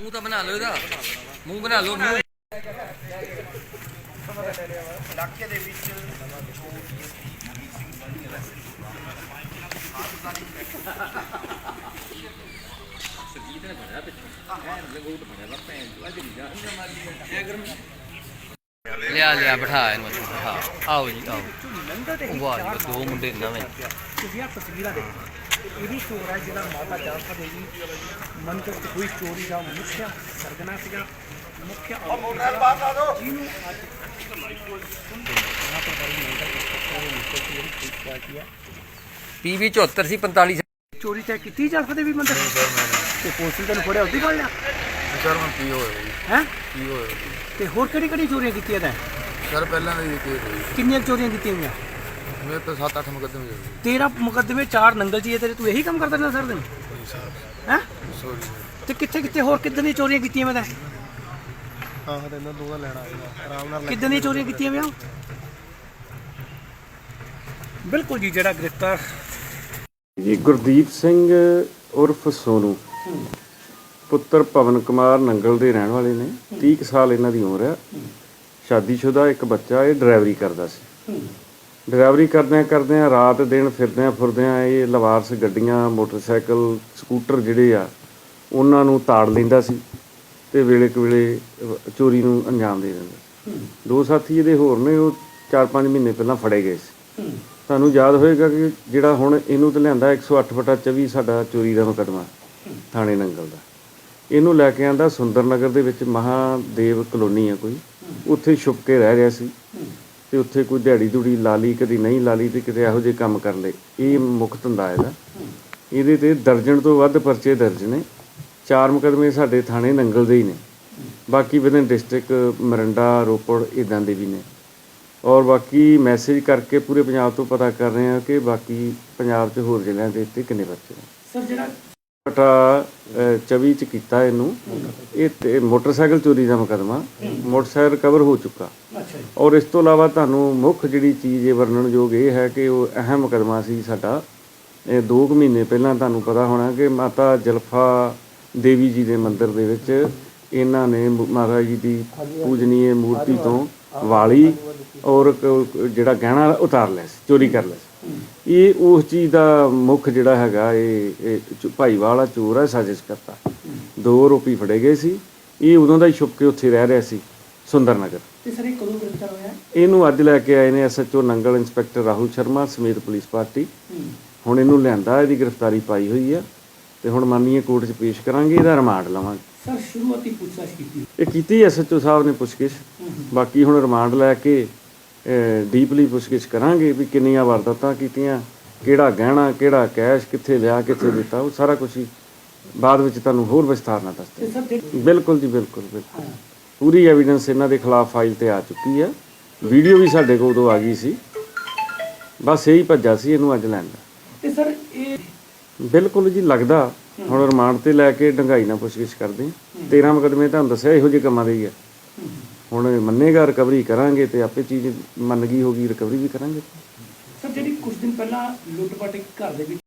ਮੂੰਹ ਤਾਂ ਬਣਾ ਲਓ ਇਹਦਾ। ਮੂੰਹ ਬਣਾ ਲਓ ਮੂੰਹ। ਇਲਾਕੇ ਦੇ ਵਿੱਚ ਜੋ ਲਿਆ ਲਿਆ ਬਿਠਾ ਇਹਨੂੰ ਇੱਥੇ ਬਿਠਾ। ਆਓ ਜੀ ਆਓ। ਵਾਹ ਜੀ ਦੋ ਮੁੰਡੇ ਨਵੇਂ। ਤੁਸੀਂ ਆਹ ਤਸਵੀਰਾਂ ਦੇਖੋ ਇਹ ਵੀ ਸ਼ੋਰ ਹੈ ਜਿਹੜਾ ਮਾਤਾ ਜਾਨਸਾ ਦੇਵੀ ਮੰਦਰ ਤੇ ਹੋਈ ਚੋਰੀ ਦਾ ਮੁੱਖ ਸਰਗਨਾ ਸੀਗਾ। ਮੁੱਖ ਆਰੋਪੀ ਜਿਹਨੂੰ ਅੱਜ ਉਹਨਾਂ ਤੋਂ ਬੜੀ ਮੰਦਰ ਦੇ ਪੀਵੀ 74 ਸੀ 45 ਚੋਰੀ ਤਾਂ ਕੀਤੀ ਜਾਨਸਾ ਦੇਵੀ ਮੰਦਰ? ਤੇ ਪੁਲਿਸ ਨੇ ਫੜਿਆ ਉਹਦੀ ਗੱਲ ਆ ਸਰ ਮੈਂ ਕੀ ਹੋਇਆ ਹੈ? ਕੀ ਹੋਇਆ ਤੇ ਹੋਰ ਕਿਹੜੀ ਕਿਹੜੀ ਚੋਰੀਆਂ ਕੀਤੀਆਂ ਤਾਂ? ਸਰ ਪਹਿਲਾਂ ਵੀ ਕੀਤੀ ਕਿੰਨੀਆਂ ਚੋਰੀਆਂ ਕੀਤੀਆਂ ਮੇਰੇ ਤਾਂ 7-8 ਮੁਕੱਦਮੇ ਹੋਏ ਤੇਰਾ ਮੁਕੱਦਮੇ ਚਾਰ ਨੰਗਲ ਜੀ ਤੇਰੇ ਤੂੰ ਇਹੀ ਕੰਮ ਕਰਦਾ ਰਹਿੰਦਾ ਸਰ ਦਿਨ ਹੈ? ਸੋਰੀ ਤੇ ਕਿੱਥੇ ਕਿੱਥੇ ਹੋਰ ਕਿੱਦਾਂ ਦੀਆਂ ਚੋਰੀਆਂ ਕੀਤੀਆਂ ਮੈਂ ਤੈਂ? ਆਹ ਤੇ ਇਹਨਾਂ ਦੋ ਦਾ ਲੈਣਾ ਆਏਗਾ ਆਰਾਮ ਨਾਲ ਕਿੱਦਾਂ ਦੀਆਂ ਚੋਰੀਆਂ ਕੀਤੀਆਂ ਵਿਆਹ ਬਿਲਕੁਲ ਜੀ ਜਿਹੜਾ ਗ੍ਰਿਫਤਾਰ ਜੀ ਗੁਰਦੀਪ ਸਿੰਘ ਉਰਫ ਸੋਨੂ। ਪੁੱਤਰ ਪਵਨ ਕੁਮਾਰ ਨੰਗਲ ਦੇ ਰਹਿਣ ਵਾਲੇ ਨੇ। 30 ਕੁ ਸਾਲ ਇਹਨਾਂ ਦੀ ਉਮਰ ਹੈ ਸ਼ਾਦੀशुदा ਇੱਕ ਬੱਚਾ ਇਹ ਡਰਾਈਵਰੀ ਕਰਦਾ ਸੀ। ਡਰਾਈਵਰੀ ਕਰਦਿਆਂ ਕਰਦਿਆਂ, ਰਾਤ, ਦਿਨ ਫਿਰਦਿਆਂ ਫੁਰਦਿਆਂ ਇਹ ਲਵਾਰਸ ਗੱਡੀਆਂ, ਮੋਟਰਸਾਈਕਲ, ਸਕੂਟਰ ਜਿਹੜੇ ਆ, ਉਹਨਾਂ ਨੂੰ ਤਾੜ ਲੈਂਦਾ ਸੀ ਤੇ ਵੇਲੇ ਕੁ ਵੇਲੇ ਚੋਰੀ ਨੂੰ ਅੰਜਾਮ ਦੇ ਦਿੰਦਾ ਦੋ ਸਾਥੀ ਇਹਦੇ ਹੋਰ ਨੇ, ਉਹ 4-5 ਮਹੀਨੇ ਪਹਿਲਾਂ ਫੜੇ ਗਏ ਸੀ। ਤੁਹਾਨੂੰ ਯਾਦ ਹੋਏਗਾ ਕਿ ਜਿਹੜਾ ਹੁਣ ਇਹਨੂੰ ਤੇ ਲਿਆਂਦਾ 108 ਬਟਾ 24 ਸਾਡਾ ਚੋਰੀ ਦਾ ਮੁਕੱਦਮਾ, ਥਾਣੇ ਨੰਗਲ ਦਾ। ਇਹਨੂੰ ਲੈ ਕੇ ਆਂਦਾ ਸੁੰਦਰ ਨਗਰ ਦੇ ਵਿੱਚ ਮਹਾਦੇਵ ਕਲੋਨੀ ਆ ਕੋਈ, ਉੱਥੇ ਛੁਪ ਕੇ ਰਹਿ ਰਿਹਾ ਸੀ। ਤੇ ਉੱਥੇ ਕੋਈ ਦਿਹਾੜੀ ਦੁੜੀ ਲਾ ਲਈ, ਕਦੀ ਨਹੀਂ ਲਾ ਲਈ ਤੇ ਕਿਤੇ ਇਹੋ ਜਿਹੇ ਕੰਮ ਕਰ ਲਏ। ਇਹ ਮੁੱਖ ਧੰਦਾ ਇਹਦਾ। ਇਹਦੇ ਤੇ ਦਰਜਨ ਤੋਂ ਵੱਧ ਪਰਚੇ ਦਰਜ ਨੇ। ਚਾਰ ਮੁਕੱਦਮੇ ਸਾਡੇ ਥਾਣੇ ਨੰਗਲ ਦੇ ਹੀ ਨੇ। ਬਾਕੀ ਵਿਦਨ ਡਿਸਟ੍ਰਿਕਟ ਮਰੰਡਾ, ਰੋਪੜ ਇਦਾਂ ਦੇ ਵੀ ਨੇ। ਔਰ ਬਾਕੀ ਮੈਸੇਜ ਕਰਕੇ ਪੂਰੇ ਪੰਜਾਬ ਤੋਂ ਪਤਾ ਕਰ ਰਹੇ ਹਾਂ ਕਿ ਬਾਕੀ ਪੰਜਾਬ 'ਚ ਹੋਰ ਜ਼ਿਲ੍ਹਿਆਂ ਦੇ ਉੱਤੇ ਕਿੰਨੇ ਬੱਚੇ ਨੇ। ਸਰ ਜਿਹੜਾ ਬਟਾ 24 ਚ ਕੀਤਾ ਇਹਨੂੰ। ਇਹ ਤੇ ਮੋਟਰਸਾਈਕਲ ਚੋਰੀ ਦਾ ਮੁਕਦਮਾ। ਮੋਟਰਸਾਈਕਲ ਕਵਰ ਹੋ ਚੁੱਕਾ। ਔਰ ਇਸ ਤੋਂ ਇਲਾਵਾ ਤੁਹਾਨੂੰ ਮੁੱਖ ਜਿਹੜੀ ਚੀਜ਼ ਇਹ ਵਰਣਨਯੋਗ ਇਹ ਹੈ ਕਿ ਉਹ ਅਹਿਮ ਮੁਕਦਮਾ ਸੀ ਸਾਡਾ। ਇਹ 2 ਮਹੀਨੇ ਪਹਿਲਾਂ ਤੁਹਾਨੂੰ ਪਤਾ ਹੋਣਾ ਕਿ ਮਾਤਾ ਜਲਫਾ ਦੇਵੀ ਜੀ ਦੇ ਮੰਦਿਰ ਦੇ ਵਿੱਚ ਇਹਨਾਂ ਨੇ ਮਾਤਾ ਜੀ ਦੀ ਪੂਜਨੀਏ ਮੂਰਤੀ ਤੋਂ ਵਾਲੀ ਔਰ ਜਿਹੜਾ ਗਹਿਣਾ ਉਤਾਰ ਲਿਆ ਸੀ ਚੋਰੀ ਕਰ ਲਿਆ ਸੀ। ਇਹ ਉਸ ਚੀਜ਼ ਦਾ ਮੁੱਖ ਜਿਹੜਾ ਹੈਗਾ ਇਹ ਇਹ ਭਾਈਵਾਲ ਵਾਲਾ ਚੋਰ ਹੈ ਸਾਜ਼ਿਸ਼ ਕਰਤਾ। ਦੋ ਆਰੋਪੀ ਫੜੇ ਗਏ ਸੀ। ਇਹ ਉਦੋਂ ਦਾ ਹੀ ਛੁਪ ਕੇ ਉੱਥੇ ਰਹਿ ਰਿਹਾ ਸੀ ਸੁੰਦਰ ਨਗਰ ਤੇ ਸਰ ਇਹ ਕਦੋਂ ਗ੍ਰਿਫਤਾਰ ਹੋਇਆ? ਇਹਨੂੰ ਅੱਜ ਲੈ ਕੇ ਆਏ ਨੇ ਐਸਐਚਓ ਨੰਗਲ ਇੰਸਪੈਕਟਰ ਰਾਹੁਲ ਸ਼ਰਮਾ ਸਮੇਤ ਪੁਲਿਸ ਪਾਰਟੀ। ਹੁਣ ਇਹਨੂੰ ਲਿਆਂਦਾ ਇਹਦੀ ਗ੍ਰਿਫਤਾਰੀ ਪਾਈ ਹੋਈ ਆ। ਤੇ ਹੁਣ ਮਾਨਨੀय ਕੋਰਟ 'ਚ ਪੇਸ਼ ਕਰਾਂਗੇ ਇਹਦਾ ਰਿਮਾਂਡ ਲਵਾਂਗੇ। ਸਰ ਸ਼ੁਰੂਆਤੀ ਪੁੱਛਤਾਛ ਕੀਤੀ। ਇਹ ਕੀਤੀ ਐਸਐਚਓ ਸਾਹਿਬ ਨੇ ਪੁੱਛਗਿੱਛ। ਬਾਕੀ ਹੁਣ ਰਿਮਾਂਡ ਲੈ ਕੇ ਡੀਪਲੀ ਪੁੱਛਗਿੱਛ ਕਰਾਂਗੇ ਵੀ ਕਿੰਨੀਆਂ ਵਾਰਦਾਤਾਂ ਕੀਤੀਆਂ ਕਿਹੜਾ ਗਹਿਣਾ ਕਿਹੜਾ ਕੈਸ਼ ਕਿੱਥੇ ਲਿਆ ਕਿੱਥੇ ਦਿੱਤਾ ਉਹ ਸਾਰਾ ਕੁਝ ਹੀ ਬਾਅਦ ਵਿੱਚ ਤੁਹਾਨੂੰ ਹੋਰ ਵਿਸਥਾਰ ਨਾਲ ਦੱਸਦੇ ਬਿਲਕੁਲ ਜੀ ਬਿਲਕੁਲ ਬਿਲਕੁਲ। ਪੂਰੀ ਐਵੀਡੈਂਸ ਇਹਨਾਂ ਦੇ ਖਿਲਾਫ ਫਾਈਲ ਤੇ ਆ ਚੁੱਕੀ ਹੈ ਵੀਡੀਓ ਵੀ ਸਾਡੇ ਕੋਲ ਉਦੋਂ ਆ ਗਈ ਸੀ। ਬਸ ਇਹੀ ਭੱਜਾ ਸੀ ਇਹਨੂੰ ਅੱਜ ਲੈਣ ਦਾ। ਤੇ ਸਰ ਇਹ ਬਿਲਕੁਲ ਜੀ ਲੱਗਦਾ। ਹੁਣ ਰਿਮਾਂਡ ਤੇ ਲੈ ਕੇ ਡੰਗਾਈ ਨਾਲ ਪੁੱਛਗਿੱਛ ਕਰਦੇ ਹਾਂ। 13 ਮੁਕਦਮੇ ਤੁਹਾਨੂੰ ਦੱਸਿਆ ਇਹੋ ਜਿਹੇ ਕੰਮਾਂ ਦੇ ਹੀ ਆ। ਹੁਣ ਮੰਨੇਗਾ ਰਿਕਵਰੀ ਕਰਾਂਗੇ ਤੇ ਆਪੇ ਚੀਜ਼ ਮੰਨ ਗਈ ਹੋਗੀ ਰਿਕਵਰੀ ਵੀ ਕਰਾਂਗੇ। ਸਰ, ਜਿਹੜੀ ਕੁਝ ਦਿਨ ਪਹਿਲਾਂ ਲੁੱਟ ਇੱਕ ਘਰ ਦੇ ਵਿੱਚ